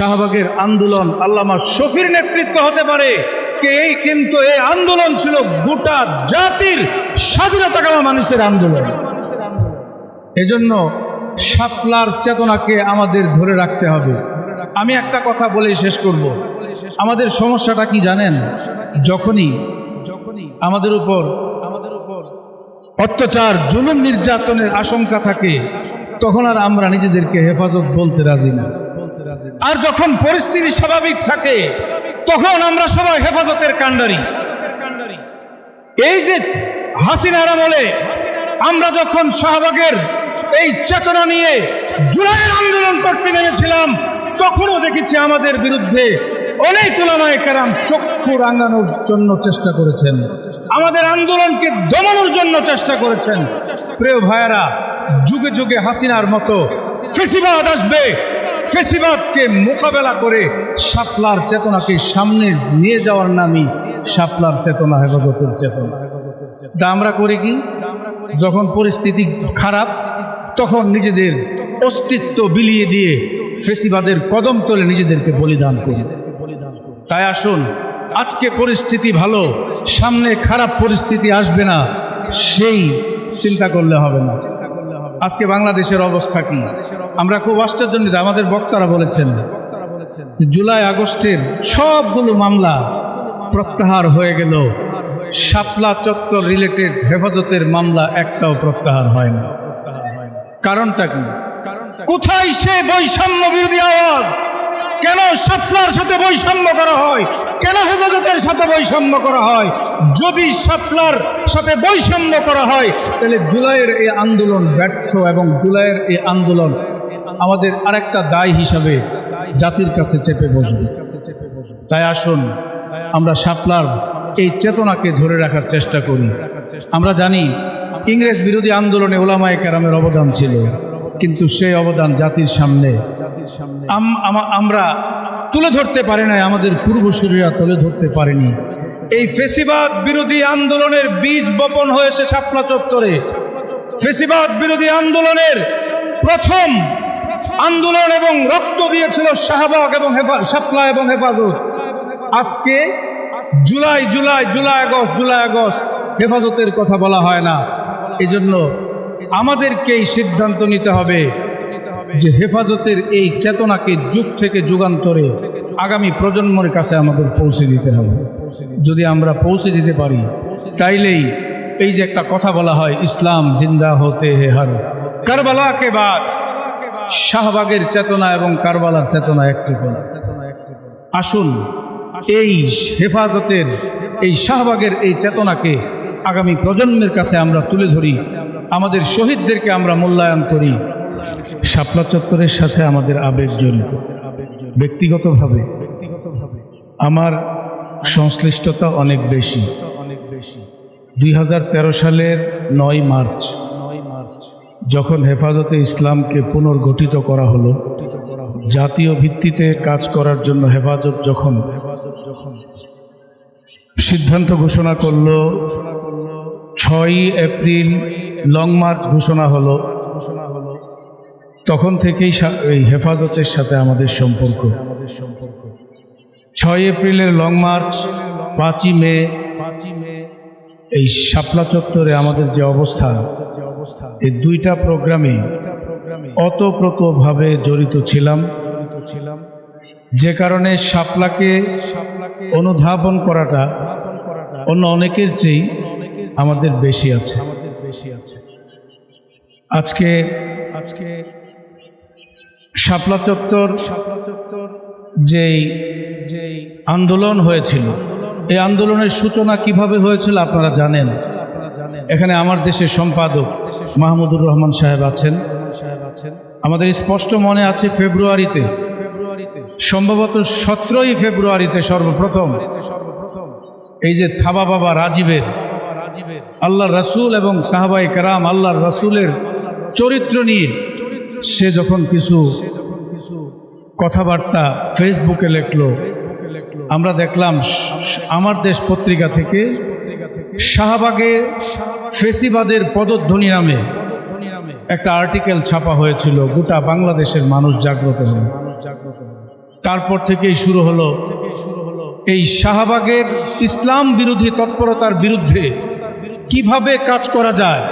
শাহবাগের আন্দোলন আল্লামা শফির নেতৃত্ব হতে পারে। কে এই কিন্তু এই আন্দোলন ছিল গোটা জাতির স্বাধীনতাকামা মানুষের আন্দোলন। এজন্য শাপলার চেতনাকে আমাদের ধরে রাখতে হবে। আমি একটা কথা বলেই শেষ করব। আমাদের সমস্যাটা কি জানেন? যখনই যখনই আমাদের উপর আমাদের উপর অত্যাচার, জুলুম নির্যাতনের আশঙ্কা থাকে, তখন আর আমরা নিজেদেরকে হেফাজত বলতে রাজি না। আর যখন পরিস্থিতি স্বাভাবিক থাকে, তখন আমরা সবাই হেফাজতের কাণ্ডারি। এই যে হাসিনার আমলে আমরা যখন শাহবাগের এই চেতনা নিয়ে জুলাইয়ের আন্দোলন করতে নেমেছিলাম, তখনও দেখেছি আমাদের বিরুদ্ধে অনেক ওলামায়ে কেরাম চক্ষু রাঙানোর জন্য চেষ্টা করেছেন। আমাদের আন্দোলনকে দমানোর জন্য চেষ্টা করেছেন। প্রিয় ভাইয়েরা, যুগে যুগে হাসিনার মতো ফেসিবাদ আসবে। ফেসিবাদকে মোকাবেলা করে শাপলার চেতনাকে সামনে নিয়ে যাওয়ার নামই শাপলার চেতনা, হেফাজতের চেতনা। তা আমরা করি কি? যখন পরিস্থিতি খারাপ, তখন নিজেদের অস্তিত্ব বিলিয়ে দিয়ে ফেসিবাদের কদম তলে নিজেদেরকে বলিদান করি। তাই আসুন, আজকে পরিস্থিতি ভালো, সামনে খারাপ পরিস্থিতি আসবে না, সেই চিন্তা করলে হবে না। আজকে বাংলাদেশের অবস্থা কি? আমরা খুব আশ্চর্যজনিত আমাদের বক্তারা বলেছেন জুলাই আগস্টের সবগুলো মামলা প্রত্যাহার হয়ে গেল। শাপলা চত্বর রিলেটেড হেফাজতের মামলা একটাও প্রত্যাহার হয় না। কারণটা কি? কোথায় সে বৈষম্য বিরোধী আওয়াজ? কেন শাপলার সাথে বৈষম্য করা হয়? কেন হেফাজতের সাথে বৈষম্য করা হয়? যদি শাপলার সাথে বৈষম্য করা হয়, তাহলে জুলাইয়ের এই আন্দোলন ব্যর্থ এবং জুলাইয়ের এই আন্দোলন আমাদের আরেকটা দায় হিসাবে জাতির কাছে চেপে বসবে। তাই আসুন, আমরা সাপলার এই চেতনাকে ধরে রাখার চেষ্টা করি। আমরা জানি, ইংরেজ বিরোধী আন্দোলনে ওলামায় কেরামের অবদান ছিল, কিন্তু সেই অবদান জাতির সামনে আমরা তুলে ধরতে পারি নাই, আমাদের পূর্বসূরীরা তুলে ধরতে পারেনি। এই ফেসিবাদ বিরোধী আন্দোলনের বীজ বপন হয়েছে শাপলা চত্বরে। ফেসিবাদ বিরোধী আন্দোলনের প্রথম আন্দোলন এবং রক্ত দিয়েছিল শাহবাগ এবং শাপলা এবং হেফাজত। আজকে July July July August July August হেফাজতের কথা বলা হয় না। এজন্য আমাদেরকেই সিদ্ধান্ত নিতে হবে। যে হেফাজতের এই চেতনাকে যুগ থেকে যুগান্তরে আগামী প্রজন্মের কাছে আমাদের পৌঁছে দিতে হবে। যদি আমরা পৌঁছে দিতে পারি তাইলেই এই যে একটা কথা বলা হয়, ইসলাম জিন্দা হতে হে হর। কারবালাকে বাদ? শাহবাগের চেতনা এবং কারবালার চেতনা এক চেতনা। আসুন, এই হেফাজতের, এই শাহবাগের এই চেতনাকে আগামী প্রজন্মের কাছে আমরা তুলে ধরি। আমাদের শহীদদেরকে আমরা মূল্যায়ন করি। শাপলা চত্বরের সাথে আমাদের আবেগ জড়িত। ব্যক্তিগতভাবে আমার সংশ্লিষ্টতা অনেক বেশি। অনেক বেশি দুই হাজার তেরো সালের নয় মার্চ নয় মার্চ যখন হেফাজতে ইসলামকে পুনর্গঠিত করা হলো, জাতীয় ভিত্তিতে কাজ করার জন্য হেফাজত যখন হেফাজত যখন সিদ্ধান্ত ঘোষণা করল, ছয়ই এপ্রিল লং মার্চ ঘোষণা হলো ঘোষণা হলো তখন থেকেই এই হেফাজতের সাথে আমাদের সম্পর্ক। আমাদের সম্পর্ক ছয় এপ্রিলের লং মার্চ, পাঁচই মে পাঁচই মে এই শাপলা চত্বরে আমাদের যে অবস্থান যে অবস্থান এই দুইটা প্রোগ্রামে অতপ্রতভাবে জড়িত ছিলাম। জড়িত ছিলাম যে কারণে শাপলাকে শাপলাকে অনুধাবন করাটা অন্য অনেকের চেয়ে আমাদের বেশি আছে। আমাদের বেশি আছে আজকে আজকে শাপলা চত্বর যেই যেই আন্দোলন হয়েছিল, এই আন্দোলনের সূচনা কীভাবে হয়েছিল আপনারা জানেন? এখানে আমার দেশের সম্পাদক মাহমুদুর রহমান সাহেব আছেন। আমাদের স্পষ্ট মনে আছে ফেব্রুয়ারিতে, সম্ভবত সতেরোই ফেব্রুয়ারিতে সর্বপ্রথম সর্বপ্রথম এই যে থাবা বাবা রাজীবের আল্লাহ রসুল এবং সাহাবাই কারাম, আল্লাহর রসুলের চরিত্র নিয়ে সে যখন কিছু কথাবার্তা ফেসবুকে লেখলো, আমরা দেখলাম আমার দেশ পত্রিকা থেকে শাহবাগে ফেসিবাদের পদধ্বনি নামে একটা আর্টিকেল ছাপা হয়েছিল, গোটা বাংলাদেশের মানুষ জাগ্রত হল। তারপর থেকেই শুরু হলো এই শাহবাগের ইসলাম বিরোধী তৎপরতার বিরুদ্ধে কীভাবে কাজ করা যায়,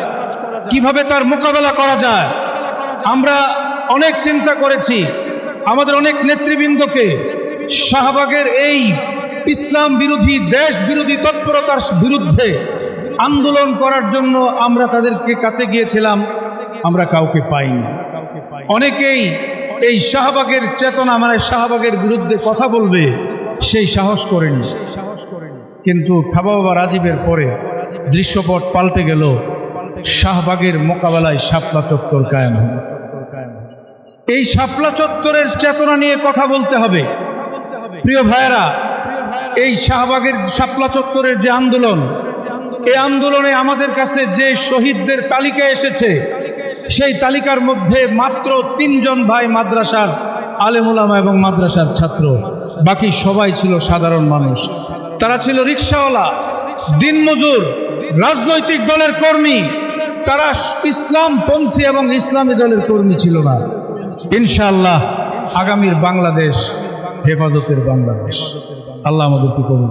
কীভাবে তার মোকাবেলা করা যায় আমরা অনেক চিন্তা করেছি। আমাদের অনেক নেতৃবৃন্দকে। শাহবাগের এই ইসলাম বিরোধী, দেশ বিরোধী তৎপরতার বিরুদ্ধে আন্দোলন করার জন্য আমরা তাদেরকে কাছে গিয়েছিলাম। আমরা কাউকে পাইনি। অনেকেই এই শাহবাগের চেতনা মানে শাহবাগের বিরুদ্ধে কথা বলবে, সেই সাহস করেনি। সাহস করেনি কিন্তু থাবা বাবা রাজীবের পরে দৃশ্যপট পাল্টে গেল। শাহবাগের মোকাবেলায় শাপলা চত্বর কায়েম এই শাপলা চত্বরের চেতনা নিয়ে কথা বলতে হবে। প্রিয় ভাইয়েরা, এই শাহবাগের শাপলা চত্বরের যে আন্দোলন এই আন্দোলনে আমাদের কাছে যে শহীদদের তালিকা এসেছে, সেই তালিকার মধ্যে মাত্র তিনজন ভাই মাদ্রাসার আলেমুলামা এবং মাদ্রাসার ছাত্র। বাকি সবাই ছিল সাধারণ মানুষ। তারা ছিল রিক্সাওয়ালা, দিনমজুর, রাজনৈতিক দলের কর্মী তারা ইসলামপন্থী এবং ইসলামী দলের কর্মী ছিল না। ইনশাআল্লাহ আগামীর বাংলাদেশ হেফাজতের বাংলাদেশ। আল্লাহ আমাদেরকে কবুল